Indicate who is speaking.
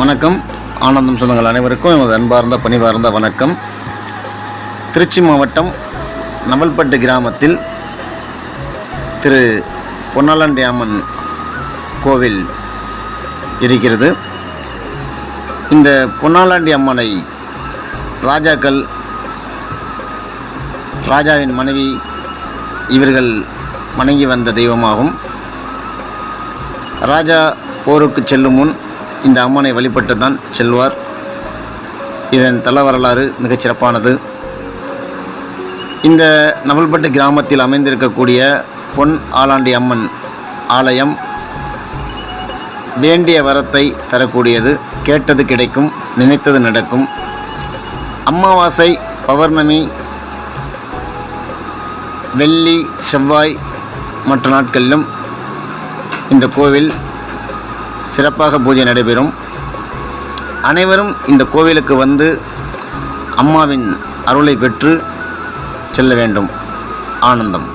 Speaker 1: வணக்கம். ஆனந்தம் சொந்தங்கள் அனைவருக்கும். எனது அன்பார்ந்த பணிவார்ந்த வணக்கம். திருச்சி மாவட்டம் நவல்பட்டு கிராமத்தில் திரு பொன்னாலாண்டி அம்மன் கோவில் இருக்கிறது. இந்த பொன்னாலாண்டி அம்மனை ராஜாக்கள் ராஜாவின் மனைவி இவர்கள் வணங்கி வந்த தெய்வமாகும். ராஜா போருக்கு செல்லும் முன் இந்த அம்மனை வழிபட்டு தான் செல்வார். இதன் தல வரலாறு மிகச் சிறப்பானது. இந்த நவல்பட்டு கிராமத்தில் அமைந்திருக்கக்கூடிய பொன் ஆலாண்டி அம்மன் ஆலயம் வேண்டிய வரத்தை தரக்கூடியது. கேட்டது கிடைக்கும் நினைத்தது நடக்கும். அமாவாசை பௌர்ணமி வெள்ளி செவ்வாய் மற்ற நாட்களிலும் இந்த கோவில் சிறப்பாக பூஜை நடைபெறும். அனைவரும் இந்த கோவிலுக்கு வந்து அம்மாவின் அருளை பெற்று செல்ல வேண்டும். ஆனந்தம்.